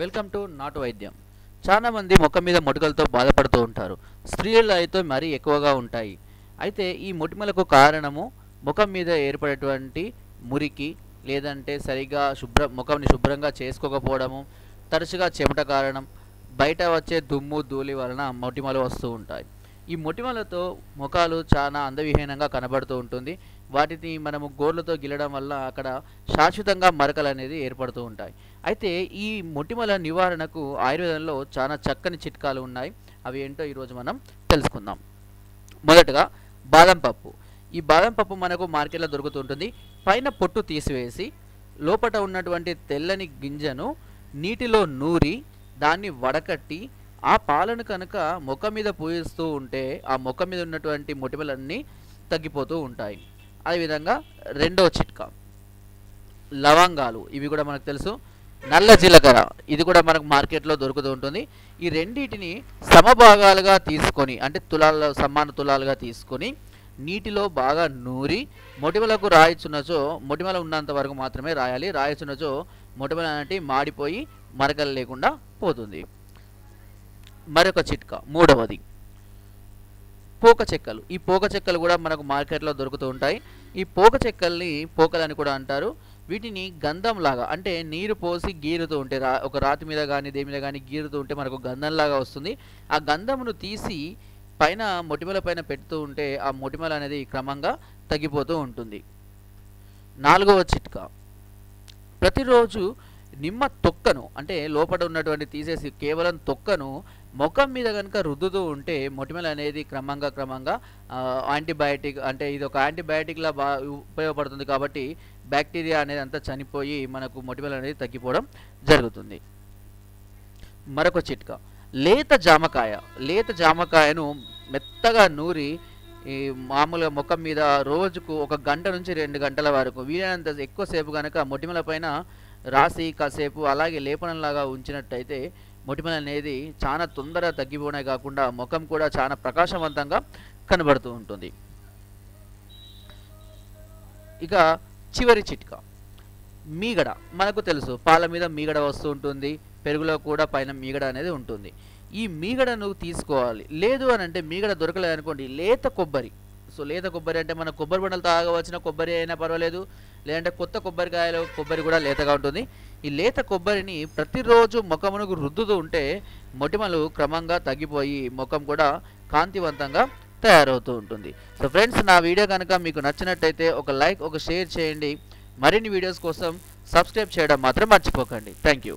Welcome to నాటు వైద్యం చాలా మంది ముఖం మీద మొటికలతో బాధపడుతూ ఉంటారు. స్త్రీలు అయితే మరీ ఎక్కువగా ఉంటాయి. అయితే ఈ మొటిమలకు కారణము ముఖం మీద ఏర్పడేటువంటి మురికి లేదంటే సరిగా శుభ్ర ముఖంని శుభ్రంగా చేసుకోకపోవడము తరచుగా చెమట కారణం బయట వచ్చే దుమ్ము ధూళి వలన మొటిమలు వస్తూ ఉంటాయి. ఈ మొటిమలతో ముఖాలు చాలా అందవిహీనంగా కనబడుతూ ఉంటుంది. వాటిని మనము గోర్లతో గిల్లడం వల్ల అక్కడ శాశ్వతంగా మరకలు అనేది ఏర్పడుతూ ఉంటాయి. అయితే ఈ మొటిమల నివారణకు ఆయుర్వేదంలో చాలా చక్కని చిట్కాలు ఉన్నాయి. అవి ఏంటో ఈరోజు మనం తెలుసుకుందాం. మొదటగా బాదం పప్పు. ఈ బాదం పప్పు మనకు మార్కెట్లో దొరుకుతుంటుంది. పైన పొట్టు తీసివేసి లోపల ఉన్నటువంటి తెల్లని గింజను నీటిలో నూరి దాన్ని వడకట్టి ఆ పాలను కనుక ముఖం మీద పూజిస్తూ ఉంటే ఆ ముఖం మీద ఉన్నటువంటి మొటిమలన్నీ తగ్గిపోతూ ఉంటాయి. అదేవిధంగా రెండో చిట్కా. లవంగాలు ఇవి కూడా మనకు తెలుసు. నల్ల జీలకర్ర ఇది కూడా మనకు మార్కెట్లో దొరుకుతూ ఉంటుంది. ఈ రెండింటిని సమభాగాలుగా తీసుకొని అంటే తులాల సమాన తులాలుగా తీసుకొని నీటిలో బాగా నూరి మొటిమలకు రాయిచున్నచో మొటిమల ఉన్నంత వరకు మాత్రమే రాయాలి. రాయిచున్నచో మొటిమల అనేటివి మాడిపోయి మరకలు లేకుండా పోతుంది. మరొక చిట్కా మూడవది. పోక చెక్కలు. ఈ పోక చెక్కలు కూడా మనకు మార్కెట్లో దొరుకుతూ ఉంటాయి. ఈ పోక చెక్కల్ని పోకలని కూడా అంటారు. వీటిని గంధం లాగా అంటే నీరు పోసి గీరుతూ ఉంటే రా ఒక రాతి మీద కానీ దేని మీద కానీ గీరుతూ ఉంటే మనకు గంధంలాగా వస్తుంది. ఆ గంధమును తీసి పైన మొటిమల పైన పెడుతూ ఉంటే ఆ మొటిమల అనేది క్రమంగా తగ్గిపోతూ ఉంటుంది. నాలుగవ చిట్కా. ప్రతిరోజు నిమ్మ తొక్కను అంటే లోపల ఉన్నటువంటి తీసేసి కేవలం తొక్కను ముఖం మీద కనుక రుద్దుతూ ఉంటే మొటిమల అనేది క్రమంగా క్రమంగా యాంటీబయాటిక్ అంటే ఇది ఒక యాంటీబయాటిక్లా బా ఉపయోగపడుతుంది కాబట్టి బ్యాక్టీరియా అనేది అంతా చనిపోయి మనకు మొటిమలు అనేది తగ్గిపోవడం జరుగుతుంది. మరొక చిట్కా లేత జామకాయ లేత జామకాయను మెత్తగా నూరి ఈ మామూలుగా ముఖం మీద రోజుకు ఒక గంట నుంచి రెండు గంటల వరకు వీలైనంత ఎక్కువసేపు కనుక మొటిమల పైన రాసి కాసేపు అలాగే లేపనంలాగా ఉంచినట్టయితే మొటిమల అనేది చాలా తొందరగా తగ్గిపోవడమే కాకుండా ముఖం కూడా చాలా ప్రకాశవంతంగా కనబడుతూ ఉంటుంది. ఇక చివరి చిట్కా. మీగడ. మనకు తెలుసు పాల మీద మీగడ వస్తూ ఉంటుంది పెరుగులో కూడా పైన మీగడ అనేది ఉంటుంది. ఈ మీగడను తీసుకోవాలి. లేదు అని అంటే మీగడ దొరకలేదు అనుకోండి లేత కొబ్బరి. సో లేత కొబ్బరి అంటే మన కొబ్బరి బండలు తాగవలసిన కొబ్బరి అయినా పర్వాలేదు లేదంటే కొత్త కొబ్బరికాయలు కొబ్బరి కూడా లేతగా ఉంటుంది. ఈ లేత కొబ్బరిని ప్రతిరోజు ముఖమునకు రుద్దుతూ ఉంటే మొటిమలు క్రమంగా తగ్గిపోయి ముఖం కూడా కాంతివంతంగా తయారవుతూ ఉంటుంది. సో ఫ్రెండ్స్ నా వీడియో కనుక మీకు నచ్చినట్టయితే ఒక లైక్ ఒక షేర్ చేయండి. మరిన్ని వీడియోస్ కోసం సబ్స్క్రైబ్ చేయడం మాత్రం మర్చిపోకండి. Thank you.